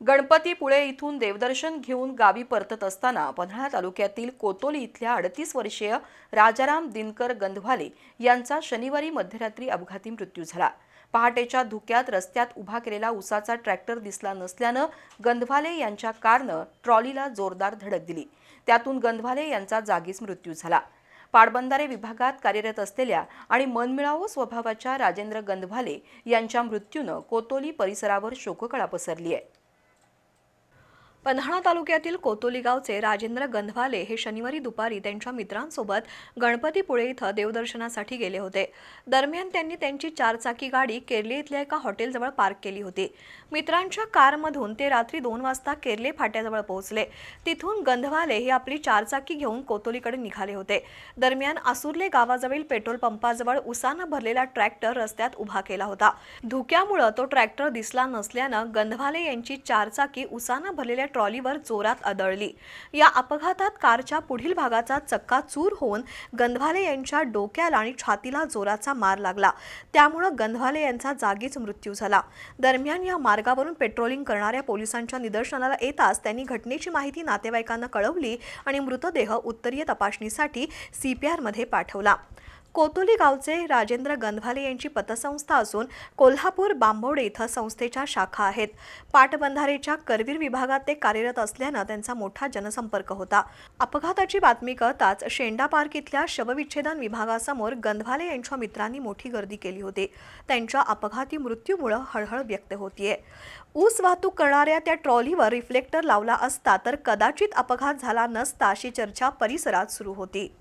गणपतीपुळे इथून देवदर्शन घेऊन गावी परतत असताना पन्हाळा तालुक्यातील कोतोली इथल्या अडतीस वर्षीय राजाराम दिनकर गंधवाले यांचा शनिवारी मध्यरात्री अपघाती मृत्यू झाला. पहाटेच्या धुक्यात रस्त्यात उभा केलेला उसाचा ट्रॅक्टर दिसला नसल्यानं गंधवाले यांच्या कारनं ट्रॉलीला जोरदार धडक दिली. त्यातून गंधवाले यांचा जागीच मृत्यू झाला. पाटबंधारे विभागात कार्यरत असलेल्या आणि मनमिळावू स्वभावाच्या राजेंद्र गंधवाले यांच्या मृत्यूनं कोतोली परिसरावर शोककळा पसरली आहे पन्हाळा तालुक्यातील कोतोली गावचे राजेंद्र गंधवाले हे शनिवारी दुपारी त्यांच्या मित्रांसोबत गणपतीपुळे इथं देवदर्शनासाठी गेले होते. दरम्यान त्यांनी त्यांची चारचाकी गाडी केरले इथल्या एका हॉटेलजवळ पार्क केली होती. मित्रांच्या कारमधून ते रात्री दोन वाजता केरले फाट्याजवळ पोहोचले. तिथून गंधवाले हे आपली चारचाकी घेऊन कोतोलीकडे निघाले होते. दरम्यान आसुर्ले गावाजवळील पेट्रोल पंपाजवळ उसानं भरलेला ट्रॅक्टर रस्त्यात उभा केला होता. धुक्यामुळं तो ट्रॅक्टर दिसला नसल्यानं गंधवाले यांची चारचाकी उसानं भरलेल्या ट्रॉलीवर जोरात आदळली. या अपघातात कारच्या पुढील भागाचा चक्का चूर होऊन गंधवाले यांच्या डोक्याला आणि छातीला जोराचा मार लागला. त्यामुळं गंधवाले यांचा जागीच मृत्यू झाला. दरम्यान या मार्गावरून पेट्रोलिंग करणाऱ्या पोलिसांच्या निदर्शनाला येताच त्यांनी घटनेची माहिती नातेवाईकांना कळवली आणि मृतदेह उत्तरीय तपासणीसाठी सीपीआरमध्ये पाठवला. कोतोली गावचे राजेंद्र गंधवाले यांची पतसंस्था असून कोल्हापूर बांबवडे इथं संस्थेच्या शाखा आहेत. पाटबंधारेच्या करवीर विभागात ते कार्यरत असल्यानं त्यांचा मोठा जनसंपर्क होता. अपघाताची बातमी कळताच शेंडा पार्क इथल्या शवविच्छेदन विभागासमोर गंधवाले यांच्या मित्रांनी मोठी गर्दी केली होती. त्यांच्या अपघाती मृत्यूमुळं हळहळ व्यक्त होतीये. ऊस वाहतूक करणाऱ्या त्या ट्रॉलीवर रिफ्लेक्टर लावला असता तर कदाचित अपघात झाला नसता अशी चर्चा परिसरात सुरू होती.